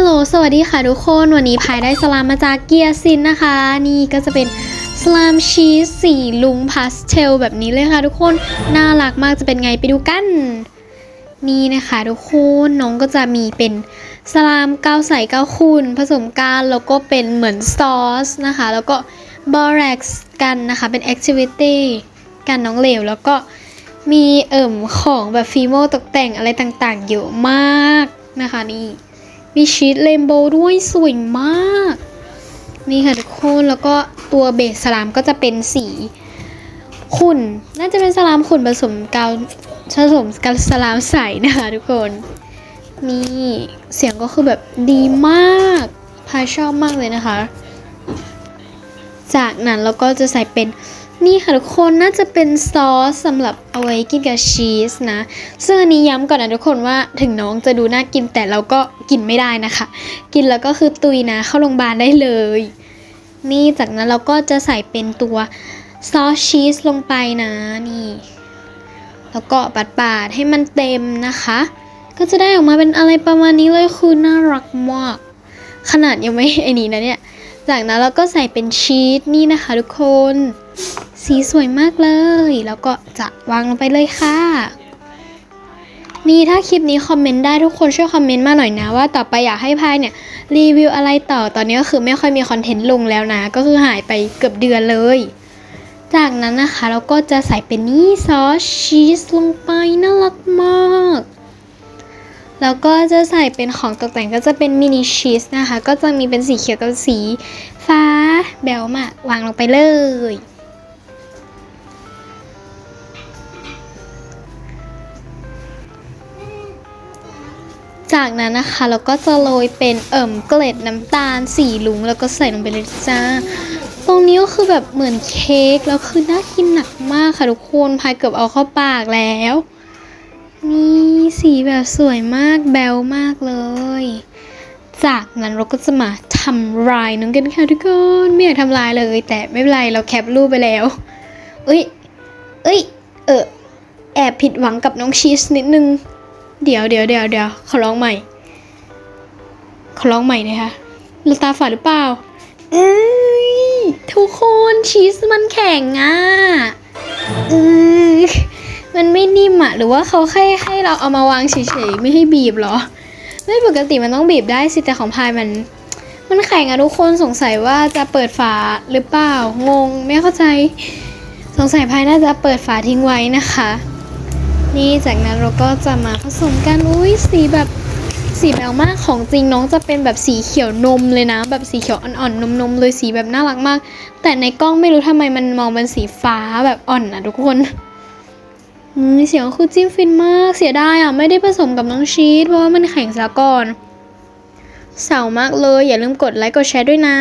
ลโหล สวัสดีค่ะทุกคน วันนี้พายได้สลามมาจากเกียร์ซินนะคะ นี่ก็จะเป็นสลามชีสสีลุงพาสเทลแบบนี้เลยค่ะทุกคน น่ารักมากจะเป็นไงไปดูกัน นี่นะคะทุกคนน้องก็จะมีเป็นสลามเก้าใส่เก้าคูณผสมกันแล้วก็เป็นเหมือนซอสนะคะ แล้วก็บอร็กซ์กันนะคะ เป็นแอคทิวิตี้กันน้องเหลว แล้วก็มีเอิ่มของแบบฟีโมตกแต่งอะไรต่างๆเยอะมากนะคะนี่ มีชีสเรนโบว์ด้วยสวยมาก นี่ค่ะทุกคนแล้วก็ตัวเบสสลามก็จะเป็นสีขุ่น น่าจะเป็นสลามขุ่นผสมกาวผสมกับสลามใสนะคะทุกคน นี่เสียงก็คือแบบดีมากพายชอบมากเลยนะคะ จากนั้นเราก็จะใส่เป็น นี่ค่ะทุกคนน่าจะเป็นซอสสำหรับเอาไว้กินกับชีสนะซึ่งอันนี้ย้ำก่อนนะทุกคนว่าถึงน้องจะดูน่ากินแต่เราก็กินไม่ได้นะคะ กินแล้วก็คือตุยนะเข้าโรงพยาบาลได้เลย นี่จากนั้นเราก็จะใส่เป็นตัวซอสชีสลงไปนะนี่ แล้วก็ปาดๆให้มันเต็มนะคะ ก็จะได้ออกมาเป็นอะไรประมาณนี้เลยคือน่ารักมากขนาดยังไม่ไอ้นี้นะเนี่ย จากนั้นเราก็ใส่เป็นชีสนี่นะคะทุกคน สีสวยมากเลย แล้วก็จะวางลงไปเลยค่ะนี่ถ้าคลิปนี้คอมเมนต์ได้ทุกคนช่วยคอมเมนต์มาหน่อยนะ ว่าต่อไปอยากให้พายเนี่ยรีวิวอะไรต่อตอนนี้ก็คือไม่ค่อยมีคอนเทนต์ลงแล้วนะ ก็คือหายไปเกือบเดือนเลย จากนั้นนะคะเราก็จะใส่เป็นนี่ซอสชีสลงไปน่ารักมากแล้วก็จะใส่เป็นของตกแต่งก็จะเป็นมินิชีสนะคะ ก็จะมีเป็นสีเขียวกับสีฟ้าแบลมาวางลงไปเลย จากนั้นนะคะเราก็จะโรยเป็นเอิ่มเกล็ดน้ำตาลสีลุงแล้วก็ใส่ลงไปเลยจ้า ตรงนี้ก็คือแบบเหมือนเค้กแล้วคือน่ากินหนักมากค่ะทุกคนพายเกือบเอาเข้าปากแล้วนี่สีแบบสวยมากแบลมากเลย จากนั้นเราก็จะมาทำลายน้องกันค่ะทุกคนไม่อยากทำลายเลย แต่ไม่เป็นไรเราแคปรูปไปแล้ว เอ้ย เอ้ย เออแอบผิดหวังกับน้องชีสนิดนึง เดี๋ยวเดี๋ยวเดี๋ยวเดี๋ยวขอร้องใหม่ ขอร้องใหม่นะคะเราตาฝาดหรือเปล่าเอ้ยทุกคนชีสมันแข็งอะเออมันไม่นิ่มอะ หรือว่าเขาแค่ให้เราเอามาวางเฉยๆไม่ให้บีบหรอ ไม่ปกติมันต้องบีบได้สิแต่ของพายมัน มันแข็งอะทุกคนสงสัยว่าจะเปิดฝาหรือเปล่างง ไม่เข้าใจ สงสัยพายน่าจะเปิดฝาทิ้งไว้นะคะ นี่จากนั้นเราก็จะมาผสมกันอุ้ยสีแบบสีแบวมากของจริงน้องจะเป็นแบบสีเขียวนมเลยนะ แบบสีเขียวอ่อนๆนมๆเลยสีแบบน่ารักมาก แต่ในกล้องไม่รู้ทำไมมันมองเป็นสีฟ้าแบบอ่อนนะทุกคนอืมเสียงคือจิ้มฟินมากเสียดายอะไม่ได้ผสมกับน้องชีสเพราะว่ามันแข็งซะก่อนเศร้ามากเลยอย่าลืมกดไลค์กดแชร์ด้วยนะ